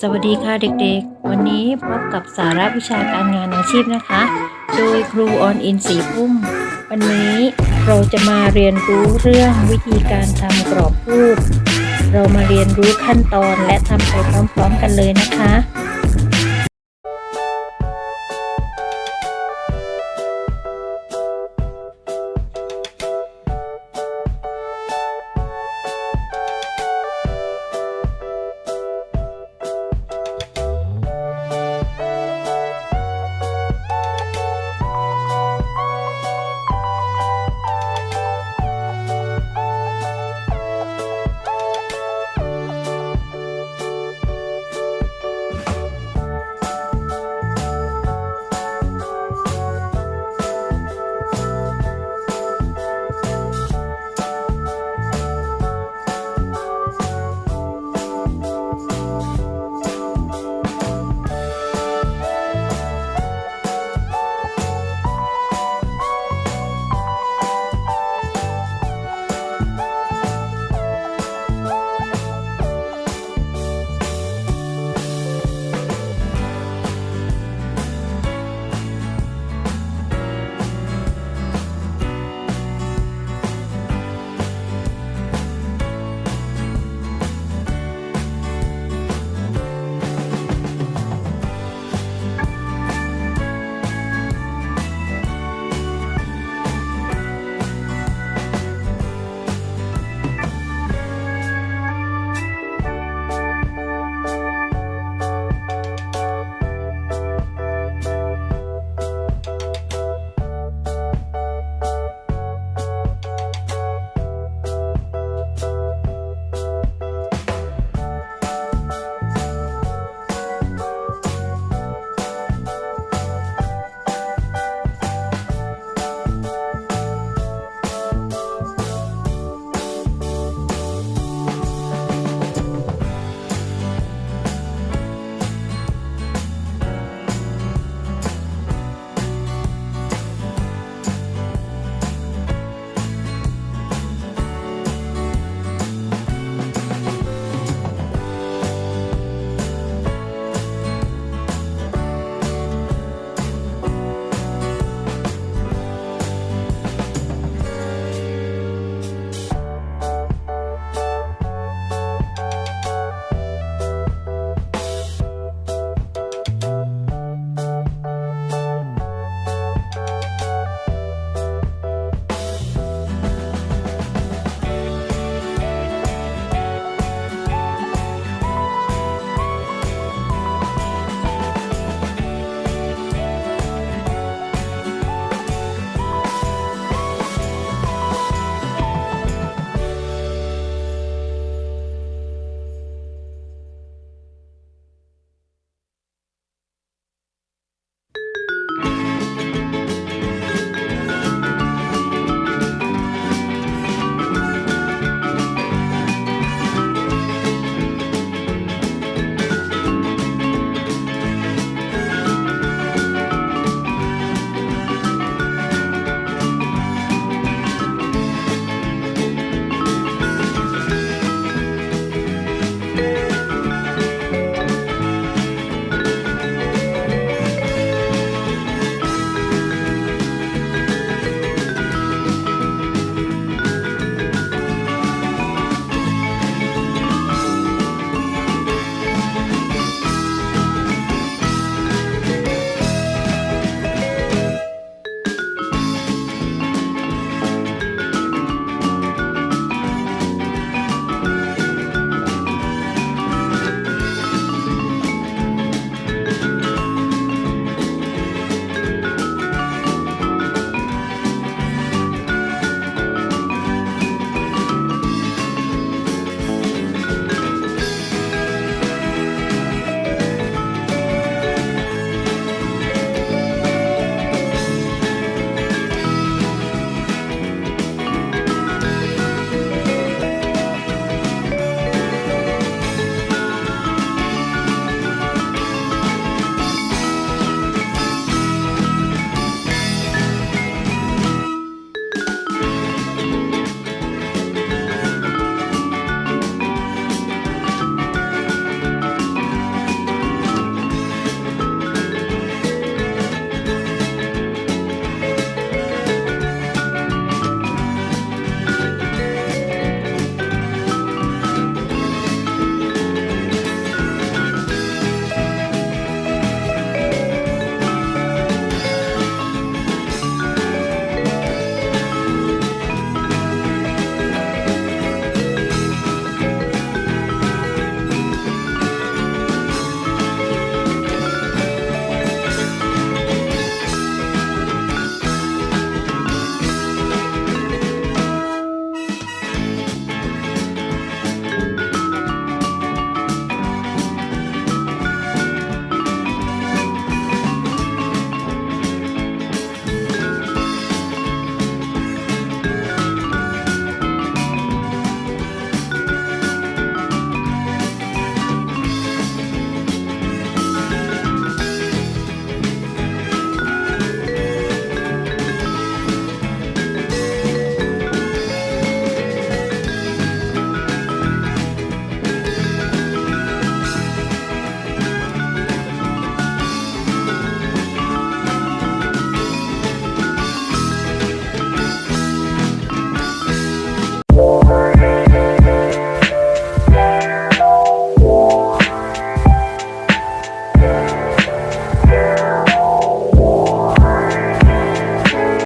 สวัสดีค่ะเด็กๆ วันนี้พบกับสาระวิชาการงานอาชีพนะคะ โดยครูออนอินสีพุ่ม วันนี้เราจะมาเรียนรู้เรื่องวิธีการทำกรอบรูป เรามาเรียนรู้ขั้นตอนและทำไปพร้อมๆกันเลยนะคะ